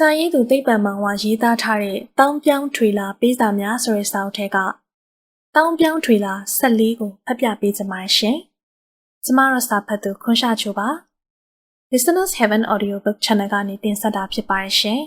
စာရေးသူသိပ္ပံမောင်ဝါရေးသားထားတဲ့တောင်းပြောင်းထွေလာပေးစာများဆိုတဲ့စာအုပ်ထဲကတောင်းပြောင်းထွေလာ14ကိုဖတ်ပြပေးကြပါရှင်။ကျမတို့စာဖတ်သူခွန်ရှာချိုပါ Listeners Heaven Audiobook Channel ကနေတင်ဆက်တာဖြစ်ပါတယ်ရှင်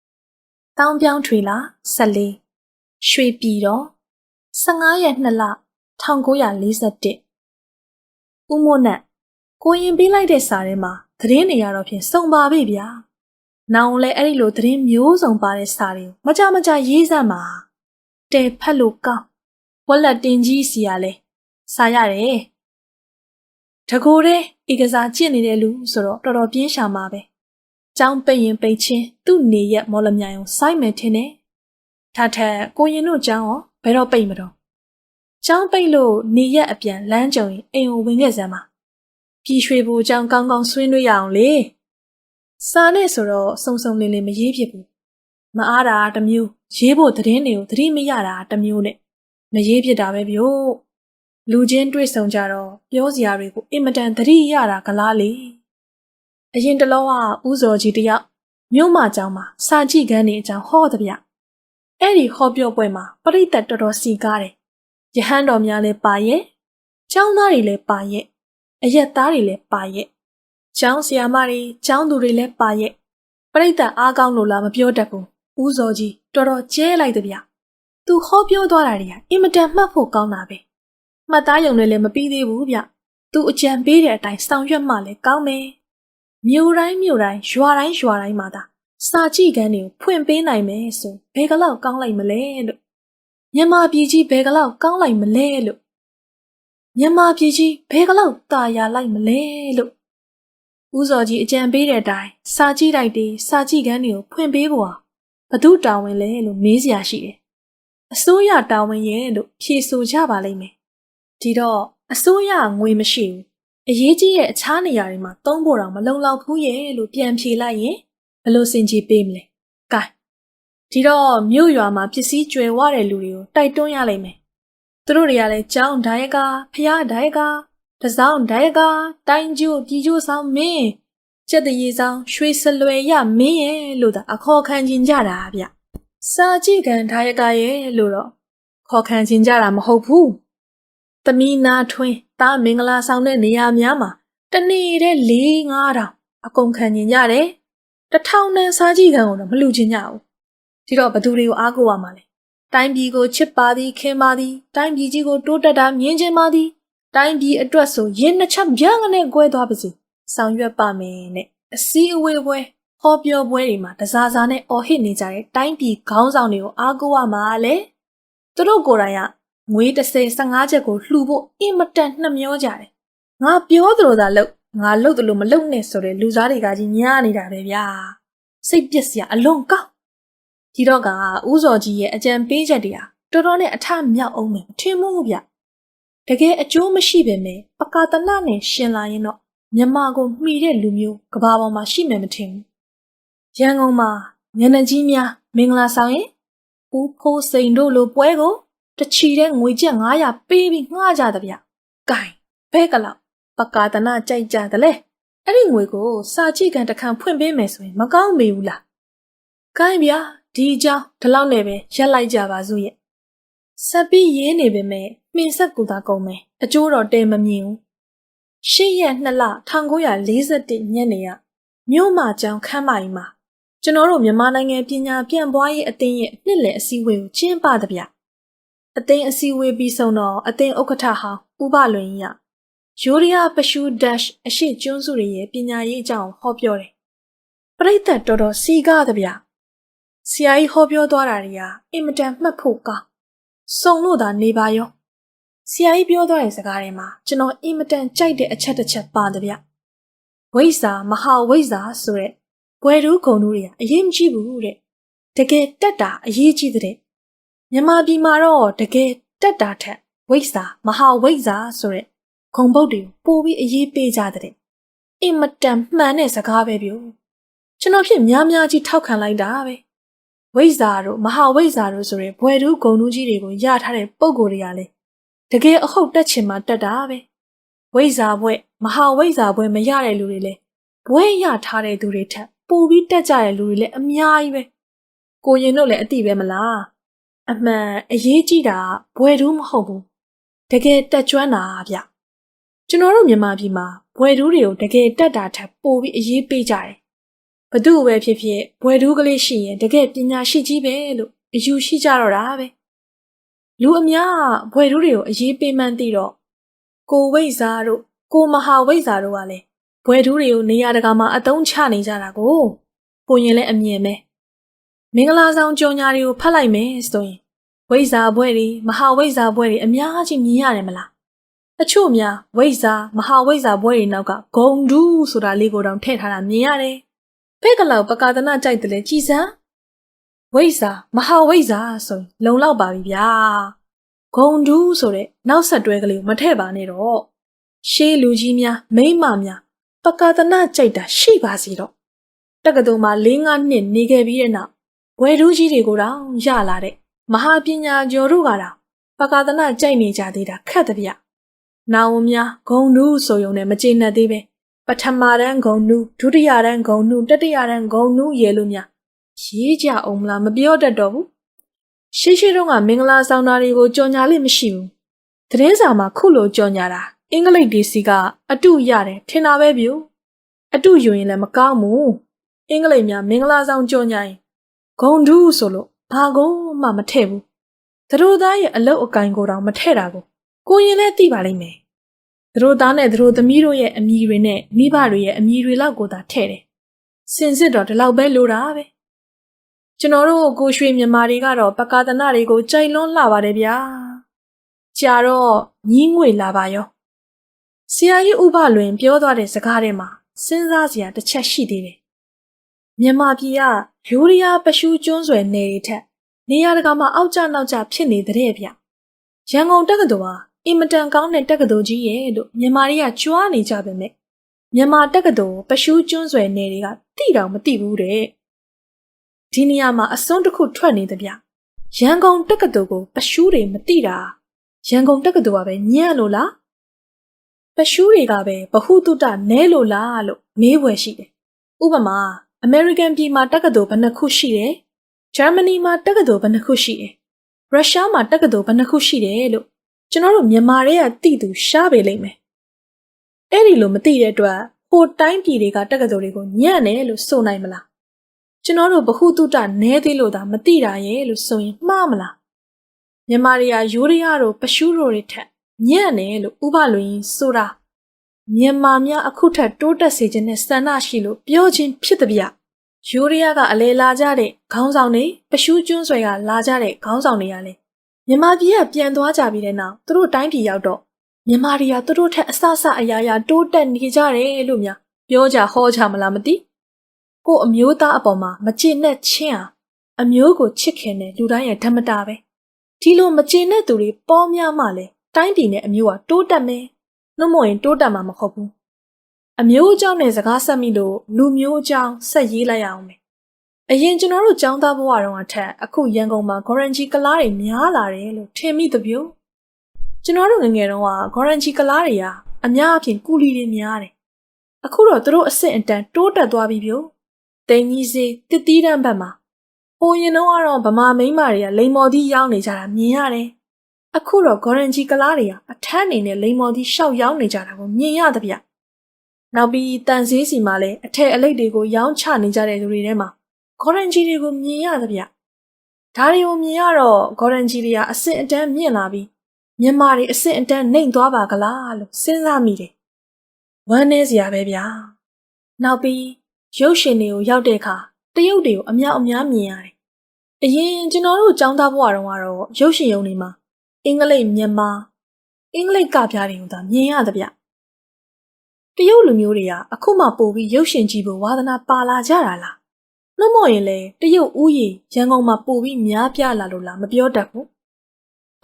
။တောင်းပြောင်းထွေလာ14ရွှေပြည်တော်15ရက်2လ1941ဦးမိုးနတ်ကိုရင်ပေးလိုက်တဲ့စာထဲမှာသတင်းတွေရတော့ဖြင့်စုံပါပြီဗျာ။ နောင်လည်းအဲ့ဒီလိုသတင်းမျိုးစုံပါတဲ့စာတွေမကြမကြရေးစမ်းပါတဲဖက်လို့ကောင်းဝက်လက်တင်ကြီးစီရလဲစာရတယ်တကိုယ်တည်းဧကစားကျင့်နေတဲ့လူဆိုတော့တော်တော်ပြင်းရှာမှာပဲကျောင်းပိတ်ရင်ပိတ်ချင်းသူ့နေရက်မော်လမြိုင်အောင်စိုက်မယ်ထင်တယ်ထထကိုရင်တို့ကျောင်းရောဘယ်တော့ပိတ်မတော့ကျောင်းပိတ်လို့နေရက်အပြန်လမ်းကြုံရင်အိမ်ကိုဝင်ခဲ့စမ်းပါပြည်ရွှေဘူကျောင်းကောင်းကောင်းဆွေးနွေးရအောင်လေ စာနဲ့ဆိုတော့စုံစုံလင်လင်မရေးဖြစ်ဘူးမအားတာတစ်မျိုးရေးဖို့သတင်းတွေကိုသတိမရတာတစ်မျိုးနဲ့မရေးဖြစ်တာပဲဗျို့လူချင်းတွေ့ဆုံကြတော့ပြောစရာတွေကိုအင်မတန်သတိရတာကလားလေအရင်တလောကဥဇော်ကြီးတယောက်မြို့မကျောင်းမှာစာကြည့်ခန်းနေအကြောင်းဟောတဲ့ဗျအဲ့ဒီဟောပြောပွဲမှာပရိသတ်တော်တော်စီကားတယ်ယဟန်တော်များလည်းပါရဲ့ကျောင်းသားတွေလည်းပါရဲ့အရက်သားတွေလည်းပါရဲ့ ကျောင်းဆရာမတွေကျောင်းသူတွေလည်းပါရဲ့ပြိတ္တအားကောင်းလို့လားမပြောတတ်ဘူးဦးစောကြီးတော်တော်ကျဲလိုက်တဲ့ဗျသူဟောပြောသွားတာတွေကအင်မတန်မှတ်ဖို့ကောင်းတာပဲမှတ်သားယုံနဲ့လည်းမပြီးသေးဘူးဗျသူအကြံပေးတဲ့အတိုင်းဆောင်ရွက်မှလည်းကောင်းမယ်မြို့တိုင်းမြို့တိုင်းရွာတိုင်းရွာတိုင်းမှာသာစာကြည့်ခန်းတွေကိုဖွင့်ပေးနိုင်မယ်ဆိုဘယ်ကလောက်ကောင်းလိုက်မလဲလို့မြန်မာပြည်ကြီးဘယ်ကလောက်ကောင်းလိုက်မလဲလို့မြန်မာပြည်ကြီးဘယ်ကလောက်တာယာလိုက်မလဲလို့ ဦးစောကြီးအကြံပေးတဲ့အတိုင်းစာကြည့်လိုက်ပြီးစာကြည့်ခန်းတွေကိုဖွင့်ပေးဖို့ဘသူတာဝန်လဲလို့မေးစရာရှိတယ်။အစိုးရတာဝန်ရဲ့လို့ဖြေဆိုကြပါလိမ့်မယ်။ဒီတော့အစိုးရငွေမရှိဘူး။အရေးကြီးတဲ့အခြားနေရာတွေမှာသုံးဖို့တော့မလုံလောက်ဘူးရဲ့လို့ပြန်ဖြေလိုက်ရင်ဘယ်လိုစင်ကြီးပေးမလဲ။ကဲဒီတော့မြို့ရွာမှာပစ္စည်းကျွယ်ဝတဲ့လူတွေကိုတိုက်တွန်းရလိမ့်မယ်။သူတို့တွေကလည်းကြောင်းဒိုင်ကဖျားဒိုင်က တစောင်းဒိုင်ကတိုင်းကျိုးပြည်ကျိုးဆောင်မင်းကျက်တရေဆောင်ရွှေစလွယ်ရမင်းရဲ့လို့သာအခေါ်ခံခြင်းကြတာဗျစာကြည့်ကန်ဒိုင်ကရဲ့လို့တော့ခေါ်ခံခြင်းကြတာမဟုတ်ဘူးသမီးနာထွင်းတာမင်္ဂလာဆောင်တဲ့နေရာများမှာတနေ့တည်း၄၅တောင်အကုန်ခံခြင်းကြတယ်တထောင်တန်စာကြည့်ကန်ကိုတော့မလူခြင်းကြဘူးဒီတော့ဘသူတွေကိုအားကိုးရမှာလဲတိုင်းပြည်ကိုချစ်ပါသည်ခင်ပါသည်တိုင်းပြည်ကြီးကိုတိုးတက်တာမြင်ခြင်းပါသည် တိုင်းပြည်အတွက်ဆိုရင်နှစ်ချက်ဗျန်းကနေကွဲသွားပါစေဆောင်ရွက်ပါမယ်နဲ့အစည်းအဝေးပွဲဟောပြောပွဲတွေမှာတစားစားနဲ့အော်ဟစ်နေကြတဲ့တိုင်းပြည်ခေါင်းဆောင်တွေကိုအားကိုးရမှာလေသူတို့ကိုယ်တိုင်ကငွေ30 15ချက်ကိုလှူဖို့အင်မတန်နှမျောကြတယ်ငါပြောသလိုသာလုပ်ငါလုပ်သလိုမလုပ်နဲ့ဆိုတဲ့လူစားတွေကကြီးညားနေတာပဲဗျာစိတ်ပျက်စရာအလွန်ကောင်းဒီတော့ကဦးစောကြီးရဲ့အကြံပေးချက်တွေဟာတော်တော်နဲ့အထမြောက်အောင်မယ်ထင်မှုဗျ တကယ်အကျိုးမရှိပေမဲ့ပကာတနနဲ့ရှင်လာရင်တော့မြမကိုမှီတဲ့လူမျိုးကဘာပေါ်မှာရှိမယ်မထင်ဘူး။ရန်ကုန်မှာညနေကြီးများမင်္ဂလာဆောင်ရင်ဦးဖိုးစိန်တို့လိုပွဲကိုတချီတဲ့ငွေကျပ်900ပေးပြီးငှားကြတဲ့ဗျ။ဂိုင်ဘဲကလောက်ပကာတနကြိုက်ကြတယ်လေ။အဲ့ဒီငွေကိုစာကြည့်ကန်တခန့်ဖွင့်ပေးမယ်ဆိုရင်မကောင်းမေဘူးလား။ဂိုင်ဗျာဒီအကြောင်းဒီလောက်နဲ့ပဲရက်လိုက်ကြပါစို့ရဲ့။ ဆက်ပြီးရင်းနေပေမဲ့မှင်ဆက်ကူတာကုန်မယ်အကျိုးတော်တဲမမြင်ဘူးရှစ်ရက်နှစ်လ1941ညနေကမြို့မကျောင်းခမ်းမကြီးမှာကျွန်တော်တို့မြန်မာနိုင်ငံပညာပြန့်ပွားရေးအသင်းရဲ့နှစ်လည်အစည်းအဝေးကိုကျင်းပသဗျအသင်းအစည်းအဝေးပြီးဆုံးတော့အသင်းဥက္ကဋ္ဌဟောင်းဦးဘလွင်ကြီးကယူရီးယားပရှူဒက်အရှိကျွန်းစုတွေရဲ့ပညာရေးအကြောင်းဟောပြောတယ်ပရိသတ်တော်တော်စီကားသဗျဆရာကြီးဟောပြောသွားတာတွေကအင်မတန်မှတ်ဖို့ကောင်း စုံလို့သာနေပါရောဆရာကြီးပြောသွားတဲ့စကားထဲမှာကျွန်တော်အင်မတန်ကြိုက်တဲ့အချက်တစ်ချက်ပါတယ်ဗျဝိဇ္ဇာမဟာဝိဇ္ဇာဆိုတဲ့ဘွယ်တူးဂုံတို့တွေကအရေးမကြီးဘူးတဲ့တကယ်တက်တာအရေးကြီးတဲ့မြန်မာပြည်မှာတော့တကယ်တက်တာထက်ဝိဇ္ဇာမဟာဝိဇ္ဇာဆိုတဲ့ဂုံပုတ်တွေကိုပို့ပြီးအရေးပေးကြတဲ့အင်မတန်မှန်တဲ့စကားပဲပြောကျွန်တော်ဖြစ်များများကြီးထောက်ခံလိုက်တာပဲ ဝိဇ္ဇာတို့မဟာဝိဇ္ဇာတို့ဆိုတဲ့ဘွယ်တူးဂုံတို့ကြီးတွေကိုရထားတဲ့ပုံကိုယ်တွေကလည်းတကယ်အဟုတ်တက်ချင်မှတက်တာပဲဝိဇာဘွဲ့မဟာဝိဇာဘွဲ့မရတဲ့လူတွေလဲဘွဲ့ရထားတဲ့သူတွေထက်ပိုပြီးတက်ကြတဲ့လူတွေလည်းအများကြီးပဲကိုရင်တို့လည်းအတိပဲမလားအမှန်အရေးကြီးတာဘွယ်တူးမဟုတ်ဘူးတကယ်တက်ကျွမ်းတာဗျကျွန်တော်တို့မြန်မာပြည်မှာဘွယ်တူးတွေကိုတကယ်တက်တာထက်ပိုပြီးအရေးပေးကြတယ် ဘသူ့ပဲဖြစ်ဖြစ်ဘွယ်တူးကလေးရှိရင်တကယ်ပညာရှိကြီးပဲလို့အယူရှိကြတော့တာပဲလူအများကဘွယ်တူးတွေကိုအရေးပေးမှန်းသိတော့ကိုဝိဇ္ဇာတို့ကိုမဟာဝိဇ္ဇာတို့ကလည်းဘွယ်တူးတွေကိုနေရာတကာမှာအတုံးချနေကြတာကိုပုံရင်လည်းအမြင်ပဲမင်္ဂလာဆောင်ကြော်ညာတွေကိုဖတ်လိုက်မယ်ဆိုရင်ဝိဇ္ဇာဘွဲတွေမဟာဝိဇ္ဇာဘွဲတွေအများကြီးမြင်ရတယ်မလားအချို့များဝိဇ္ဇာမဟာဝိဇ္ဇာဘွဲတွေနောက်ကဂုံဒူးဆိုတာလေးကိုတောင်ထည့်ထားတာမြင်ရတယ် ဖက်ကလောက်ပကာဒနာကြိုက်တယ်လေကြည်စမ်းဝိဇ္ဇာမဟာဝိဇ္ဇာဆိုရင်လုံလောက်ပါပြီဗျာဂုံဒူးဆိုတဲ့နောက်ဆက်တွဲကလေးကိုမထည့်ပါနဲ့တော့ရှေးလူကြီးများမိန်းမများပကာဒနာကြိုက်တာရှိပါစီတော့တက္ကသိုလ်မှာ၄၅နှစ်နေခဲ့ပြီးတဲ့နောက်ဝယ်ဒူးကြီးတွေကိုတောင်ရလာတဲ့မဟာပညာကျော်တို့ကတောင်ပကာဒနာကြိုက်နေကြသေးတာခက်တဗျ။နာဝများဂုံနူးဆိုရုံနဲ့မကျေနပ်သေးပဲ ပထမတန်းဂုံနူးဒုတိယတန်းဂုံနူးတတိယတန်းဂုံနူးရဲလို့များရေးကြအောင်မလားမပြောတတ်တော့ဘူး။ရှိရှိတုန်းကမင်္ဂလာဆောင်တာတွေကိုကြော်ညာလိမရှိဘူး။သတင်းစာမှာခုလိုကြော်ညာတာအင်္ဂလိပ်ဒီစီကအတုရတယ်ထင်တာပဲဗျ။အတုယူရင်လည်းမကောင်းဘူး။အင်္ဂလိပ်များမင်္ဂလာဆောင်ကြော်ညာရင်ဂုံဒူးဆိုလို့ဘာကုန်မှမထည့်ဘူးသူတို့သားရဲ့အလုတ်အကင်ကိုတောင်မထည့်တာကိုကိုရင်လည်းသိပါလိမ့်မယ် သူတို့သားနဲ့သူတို့သမီးတို့ရဲ့အမည်တွေနဲ့မိဘတွေရဲ့အမည်တွေလောက်ကိုသာထည့်တယ်စင်စစ်တော့ဒီလောက်ပဲလိုတာပဲကျွန်တော်တို့ကိုရွှေမြန်မာတွေကတော့ပကာသနာတွေကိုကြိုက်လွန်းလှပါတယ်ဗျာကြာတော့ညီးငွေလာပါရောဆရာကြီးဥပလွင်ပြောသွားတဲ့စကားထဲမှာစဉ်းစားစရာတစ်ချက်ရှိသေးတယ်မြန်မာပြည်ကယူရီးယားပရှူးကျွန်းဆွယ်နယ်တွေထက်နေရာတကာမှာအောက်ကျနောက်ကျဖြစ်နေတဲ့ဗျရန်ကုန်တက္ကသိုလ်ဟာ အင်မတန်ကောင်းတဲ့တက္ကသိုလ်ကြီးရဲ့လို့မြန်မာတွေကကြွားနေကြပါမယ်မြန်မာတက္ကသိုလ်ပရှူးကျွန်းဆွယ်နယ်တွေကတိတောင်မတိဘူးတဲ့ဒီနေရာမှာအစွန်းတစ်ခုထွက်နေတဲ့ဗျရန်ကုန်တက္ကသိုလ်ကိုပရှူးတွေမတိတာရန်ကုန်တက္ကသိုလ်ကပဲညံ့လို့လားပရှူးတွေကပဲဘဟုတုတနဲလို့လားလို့မေးဝယ်ရှိတယ်ဥပမာအမေရိကန်ပြည်မှာတက္ကသိုလ်ဘယ်နှခုရှိတယ်။ဂျာမနီမှာတက္ကသိုလ်ဘယ်နှခုရှိတယ်။ရုရှားမှာတက္ကသိုလ်ဘယ်နှခုရှိတယ်လို့ ကျွန်တော်တို့မြန်မာတွေကသိသူရှားပေလိမ့်မယ်။အဲ့ဒီလိုမသိတဲ့အတွက်ဟိုတိုင်းပြည်တွေကတက္ကသိုလ်တွေကိုညံ့တယ်လို့ဆိုနိုင်မလား။ကျွန်တော်တို့ဘ ഹു တုတနဲသေးလို့သာမသိတာရဲ့လို့ဆိုရင်မှားမလား။မြန်မာတွေကယူရီးယားတို့ပရှူးတို့တွေထက်ညံ့တယ်လို့ဥပလွင်ဆိုတာမြန်မာများအခုထက်တိုးတက်စေခြင်းနဲ့ဆန္ဒရှိလို့ပြောခြင်းဖြစ်သည်ဗျယူရီးယားကအလဲလာကြတဲ့ခေါင်းဆောင်တွေပရှူးကျွန်းဆွဲကလာကြတဲ့ခေါင်းဆောင်တွေကလည်း မြန်မာပြည်ကပြန်သွားကြပြီးတဲ့နောက်သူတို့တိုင်းပြည်ရောက်တော့မြန်မာတွေကသူတို့ထက်အဆအဆအရာရာတိုးတက်နေကြတယ်လို့များပြောကြဟောကြမလားမသိကို့အမျိုးသားအပေါ်မှာမကျေနပ်ခြင်းဟာအမျိုးကိုချစ်ခင်တဲ့လူတိုင်းရဲ့ဓမ္မတာပဲဒီလိုမကျေနပ်သူတွေပေါများမှလည်းတိုင်းပြည်နဲ့အမျိုးကတိုးတက်မယ်နှုတ်မရင်တိုးတက်မှာမဟုတ်ဘူးအမျိုးအကြောင်းနဲ့စကားဆက်မိလို့လူမျိုးအကြောင်းဆက်ရေးလိုက်ရအောင်မယ် အရင်ကျွန်တော်တို့ចောင်းသားဘဝတုန်းကထက်အခုရန်ကုန်မှာဂေါ်ရန်ဂျီကလားတွေများလာတယ်လို့ထင်မိသဗျို့ကျွန်တော်တို့ငငယ်တုန်းကဂေါ်ရန်ဂျီကလားတွေကအများအပြားကူလီတွေများတယ်အခုတော့သူတို့အဆင့်အတန်းတိုးတက်သွားပြီဗျို့တိန်ကြီးစေးတစ်တီးတန်းဘက်မှာဟိုရင်တော့ကတော့ဗမာမိန်းမတွေကလိန်မော်သီးရောင်းနေကြတာမြင်ရတယ်အခုတော့ဂေါ်ရန်ဂျီကလားတွေကအထက်အနေနဲ့လိန်မော်သီးရှောက်ရောင်းနေကြတာကိုမြင်ရသဗျနောက်ပြီးတန်ဆေးစီမှာလည်းအထက်အလိတ်တွေကိုရောင်းချနေကြတဲ့သူတွေထဲမှာ ဂေါ်ရန်ဂျီတွေကိုမြင်ရသဗျဒါတွေကိုမြင်ရတော့ဂေါ်ရန်ဂျီတွေကအဆင့်အတန်းမြင့်လာပြီးမြန်မာတွေအဆင့်အတန်းနှိမ်သွားပါကလားလို့စဉ်းစားမိတယ်ဝမ်းနည်းစရာပဲဗျာနောက်ပြီးရုပ်ရှင်တွေကိုရောက်တဲ့အခါတရုတ်တွေကိုအမြောက်အများမြင်ရတယ်အရင်ကျွန်တော်တို့ចောင်းသားဘဝတုန်းကတော့ရုပ်ရှင်ရုံတွေမှာအင်္ဂလိပ်မြန်မာအင်္ဂလိပ်ကပြားတွေကိုသာမြင်ရသဗျတရုတ်လူမျိုးတွေကအခုမှပို့ပြီးရုပ်ရှင်ကြည့်ဖို့ဝါသနာပါလာကြတာလား နှမို့ရင်လေတရုတ်ဦးရေရန်ကုန်မှာပို့ပြီးများပြားလာလို့လားမပြောတတ်ဘူး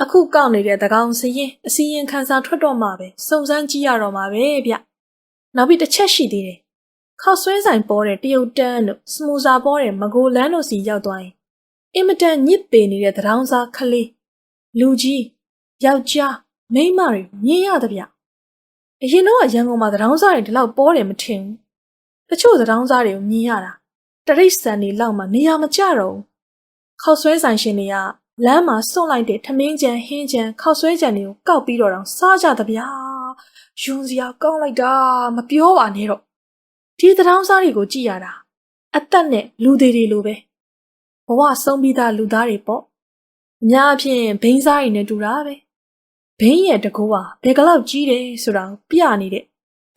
အခုကောက်နေတဲ့တကောင်စရင်အစီရင်ခံစာထွက်တော့မှပဲစုံစမ်းကြည့်ရတော့မှာပဲဗျနောက်ပြီးတစ်ချက်ရှိသေးတယ်ခောက်ဆွဲဆိုင်ပေါ်တဲ့တရုတ်တန်းတို့စမူစာပေါ်တဲ့မဂိုလန်းတို့စီရောက်သွားရင်အင်မတန်ညစ်ပေနေတဲ့တရောင်းစားခလေးလူကြီးယောက်ျားမိန်းမတွေမြင်ရသဗျအရင်တော့ရန်ကုန်မှာသတောင်းစားတွေဒီလောက်ပေါ်တယ်မထင်ဘူးတချို့သတောင်းစားတွေကိုမြင်ရတာ တရိတ်ဆန်နေလောက်မှနေရာမကျတော့ဘူးခောက်ဆွဲဆိုင်ရှင်တွေကလမ်းမှာစွန့်လိုက်တဲ့ထမင်းကြံဟင်းကြံခောက်ဆွဲကြံတွေကိုကောက်ပြီးတော့တောင်စားကြသဗျာယွန်စရာကောင်းလိုက်တာမပြောပါနဲ့တော့ဒီသံတောင်းစားတွေကိုကြည့်ရတာအသက်နဲ့လူသေးတွေလိုပဲဘဝဆုံးပြီးသားလူသားတွေပေါ့အများအဖြစ်ဘိန်းစားတွေနဲ့တူတာပဲဘိန်းရဲ့တကူကဘယ်ကလောက်ကြီးတယ်ဆိုတာကိုပြနေတဲ့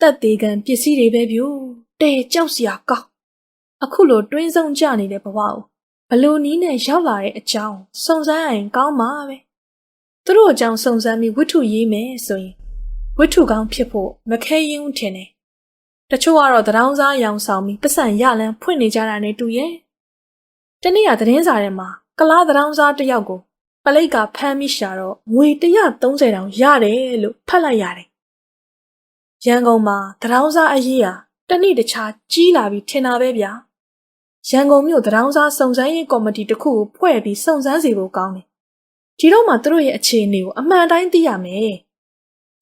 တက်သေးကံပစ္စည်းတွေပဲဗျို့တဲကြောက်စရာကောင်း အခုလိုတွင်းဆုံးကြနေတဲ့ဘဝကိုဘလို့နီးနဲ့ရောက်လာတဲ့အကြောင်းစုံစမ်းရင်ကောင်းမှာပဲသူတို့အကြောင်းစုံစမ်းပြီးဝိထုရေးမယ်ဆိုရင်ဝိထုကောင်းဖြစ်ဖို့မခဲရင်ဦးထင်တယ်တချို့ကတော့တရောင်းစားရောင်ဆောင်ပြီးပတ်စံရလန်းဖွင့်နေကြတာနဲ့တူရဲ့တနေ့ကသတင်းစာထဲမှာကလားတရောင်းစားတစ်ယောက်ကိုပလိတ်ကဖမ်းမိရှာတော့ငွေ130တောင်ရတယ်လို့ဖတ်လိုက်ရတယ်ရန်ကုန်မှာတရောင်းစားအရေးဟာတနေ့တခြားကြီးလာပြီးထင်တာပဲဗျာ ရန်ကုန်မြို့တရောင်းစားစုံစမ်းရေးကော်မတီတစ်ခုကိုဖွဲ့ပြီးစုံစမ်းစီဖို့ကောင်းတယ်ဒီတော့မှသူတို့ရဲ့အခြေအနေကိုအမှန်တိုင်းသိရမယ်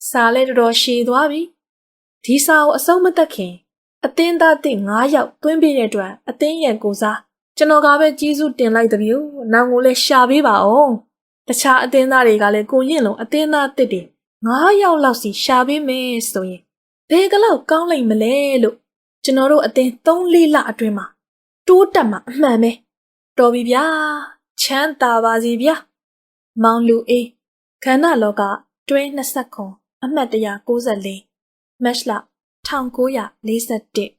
စာလဲတော်တော်ရှည်သွားပြီဒီစာကိုအဆုံးမသက်ခင်အတင်းသားတစ်9ယောက်သွင်းပေးတဲ့အတွက်အတင်းရဲ့ကိုစားကျွန်တော်ကပဲကြီးစုတင်လိုက်တဲ့မျိုးနောင်ကိုလည်းရှာပေးပါအောင်တခြားအတင်းသားတွေကလည်းကိုရင်လုံးအတင်းသားတစ်တွေ9ယောက်လောက်စီရှာပေးမယ်ဆိုရင်ဘယ်ကလောက်ကောင်းလိမ့်မလဲလို့ကျွန်တော်တို့အတင်း3-4လအတွင်းမှာ တိုးတက်မှာအမှန်ပဲတော်ပြီဗျာချမ်းသာပါစီဗျာမောင်လူအေးခန္ဓာလောကတွဲ29အမှတ်194မတ်လ1941